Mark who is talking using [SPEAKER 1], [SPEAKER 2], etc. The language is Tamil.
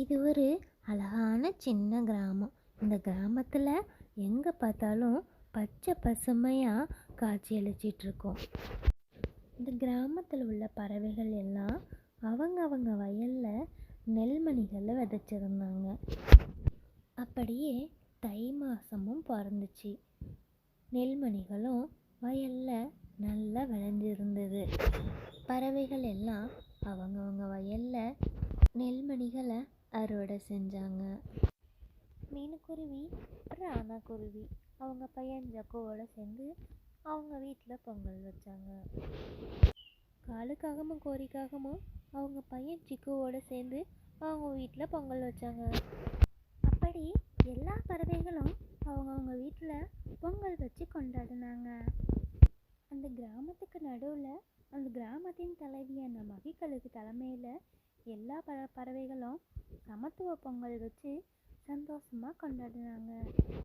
[SPEAKER 1] இது ஒரு அழகான சின்ன கிராமம். இந்த கிராமத்தில் எங்கே பார்த்தாலும் பச்சை பசுமையாக காட்சியளிச்சிட்ருக்கோம் இந்த கிராமத்தில் உள்ள பறவைகள் எல்லாம் அவங்க அவங்க வயலில் நெல்மணிகளை விதைச்சிருந்தாங்க. அப்படியே தை மாதமும் பிறந்துச்சு. நெல்மணிகளும் வயலில் நல்லா விளைஞ்சிருந்தது. பறவைகள் எல்லாம் அவங்கவங்க வயலில் நெல்மணிகளை அறுவடை செஞ்சாங்க. மீனுக்குருவி ராணாக்குருவி அவங்க பையன் ஜக்கோவோட சேர்ந்து அவங்க வீட்டில் பொங்கல் வச்சாங்க. காலுக்காகமும் கோரிக்காகமும் அவங்க பையன் சிக்குவோட சேர்ந்து அவங்க வீட்டில் பொங்கல் வச்சாங்க. அப்படி எல்லா பறவைகளும் அவங்கவுங்க வீட்டில் பொங்கல் வச்சு கொண்டாடினாங்க. அந்த கிராமத்துக்கு நடுவில் அந்த கிராமத்தின் தலைவியான மகிகளுக்கு தலைமையில் எல்லா பற பறவைகளும் சமத்துவ பொங்கல் வச்சு சந்தோஷமாக கொண்டாடினாங்க.